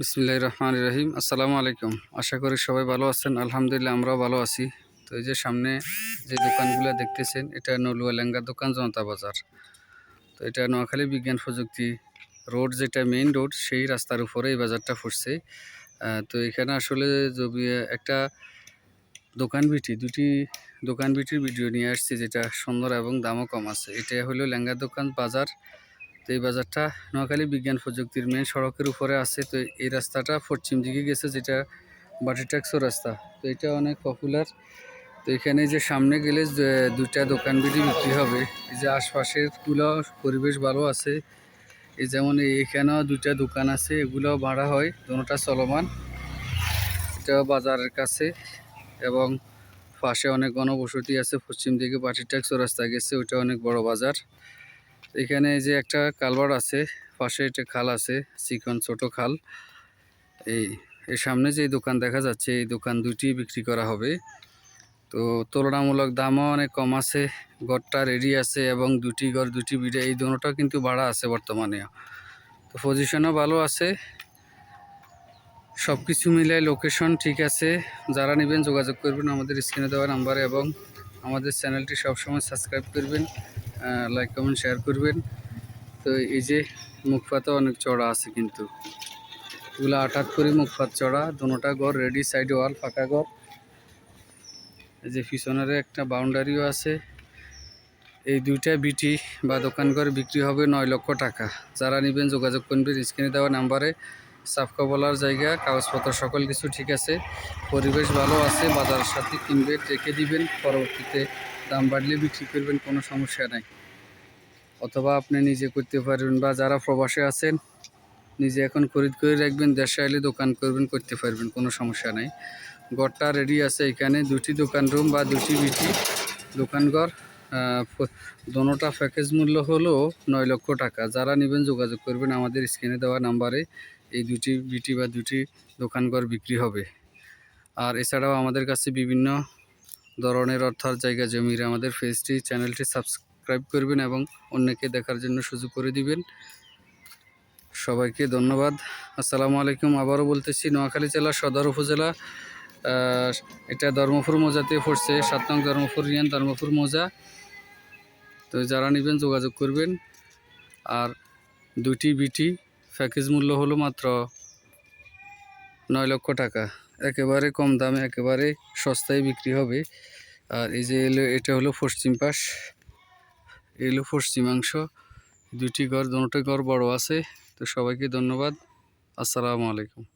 বিসমিল্লাহ রহমান রহিম আসসালামু আলাইকুম। আশা করি সবাই ভালো আছেন। আলহামদুলিল্লাহ, আমরাও ভালো আছি। তো এই যে সামনে যে দোকানগুলো দেখতেছেন, এটা নলুয়া লেঙ্গা দোকান, জনতা বাজার। তো এটা নোয়াখালী বিজ্ঞান প্রযুক্তি রোড, যেটা মেইন রোড, সেই রাস্তার উপরে এই বাজারটা ফুটছে। তো এখানে আসলে যদি একটা দোকান বিটি, দুটি দোকান বিটির ভিডিও নিয়ে আসছি, যেটা সুন্দর এবং দামও কম আছে। এটা হলো লেঙ্গা দোকান বাজার। তো এই বাজারটা নোয়াখালী বিজ্ঞান প্রযুক্তির মেন সড়কের উপরে আছে। তো এই রাস্তাটা পশ্চিম দিকে গেছে, যেটা বাটিটাক্সো রাস্তা। তো এটা অনেক পপুলার তো এখানে যে সামনে গেলে দুইটা দোকান বিটি বিক্রি হবে। এই যে আশপাশেরগুলো পরিবেশ ভালো আছে। এই যেমন এখানেও দুইটা দোকান আছে এগুলো ভাড়া হয় দুটোটা চলমান। এটা বাজারের কাছে। এবং পাশে অনেক গণবসতি আছে, পশ্চিম দিকে বাটিটাক্সো রাস্তা গেছে, ওইটা অনেক বড় বাজার। এখানে যে একটা কালভার আছে, পাশে একটা খাল আছে, চিকন ছোট খাল। এই, এর সামনে যে দোকান দেখা যাচ্ছে, এই দোকান দুটি বিক্রি করা হবে। তো তুলনামূলক দামও অনেক কম আছে, ঘরটা রেডি আছে এবং দুটি ঘর, দুটি বিড়ে, এই দুটোটা কিন্তু ভাড়া আছে বর্তমানে। তো পজিশনও ভালো আছে। সব কিছু মিলাই লোকেশন ঠিক আছে। যারা নেবেন যোগাযোগ করবেন আমাদের স্ক্রিনে দেওয়া নাম্বারে এবং আমাদের চ্যানেলটি সবসময় সাবস্ক্রাইব করবেন। লাইক কমেন্ট শেয়ার করবেন। তো এই যে মুখপাতও অনেক চড়া আছে কিন্তু। এগুলো আটাত করে মুখপাত চড়া, দুটা ঘর রেডি সাইড ওয়াল ফাঁকা ঘর। এই যে পিছনের একটা বাউন্ডারিও আছে। এই দুইটা বিটি বা দোকান ঘরে বিক্রি হবে নয় লক্ষ টাকা। যারা নেবেন যোগাযোগ করবেন স্ক্রিনে দেওয়া নাম্বারে সাফকা বলার জায়গা, কাগজপত্র, সকল কিছু ঠিক আছে। পরিবেশ ভালো আছে বাজারের সাথে কিনবেন, রেখে দিবেন, পরবর্তীতে দাম বাড়লে বিক্রি করবেন, কোনো সমস্যা নাই। অথবা আপনি নিজে করতে পারবেন বা যারা প্রবাসে আছেন, নিজে এখন খরিদ করে রাখবেন, দেশে এলে দোকান করবেন, করতে পারবেন, কোনো সমস্যা নাই। ঘরটা রেডি আছে এখানে, দুটি দোকান রুম বা দুটি বিটি দোকানঘর দোনোটা প্যাকেজ মূল্য হলো নয় লক্ষ টাকা। যারা নেবেন যোগাযোগ করবেন, আমাদের স্ক্রিনে দেওয়া নাম্বারে এই দুটি বিটি বা দুটি দোকানঘর বিক্রি হবে। আর এছাড়াও আমাদের কাছে বিভিন্ন ধরনের অর্থাৎ জায়গা জমির আমাদের পেজটি, চ্যানেলটি সাবস্ক্রাইব করবেন এবং অন্যকে দেখার জন্য সুযোগ করে দিবেন। সবাইকে ধন্যবাদ। আসসালামু আলাইকুম। আবারও বলতেছি, নোয়াখালী জেলা সদর উপজেলা এটা ধর্মপুর মৌজাতে পড়ছে, সাত নং ধর্মপুর ইউনিয়ন ধর্মপুর মৌজা। তো যারা নেবেন যোগাযোগ করবেন। আর দুটি বিটি প্যাকেজ মূল্য হলো মাত্র নয় লক্ষ টাকা। একেবারে কম দামে, একেবারে সস্তায় বিক্রি হবে। আর এই যে এলো, এটা হলো পশ্চিম পাশ। এলো পশ্চিমাংশ। দুটি ঘর, দুটো ঘর বড় আছে। তো সবাইকে ধন্যবাদ। আসসালামু আলাইকুম।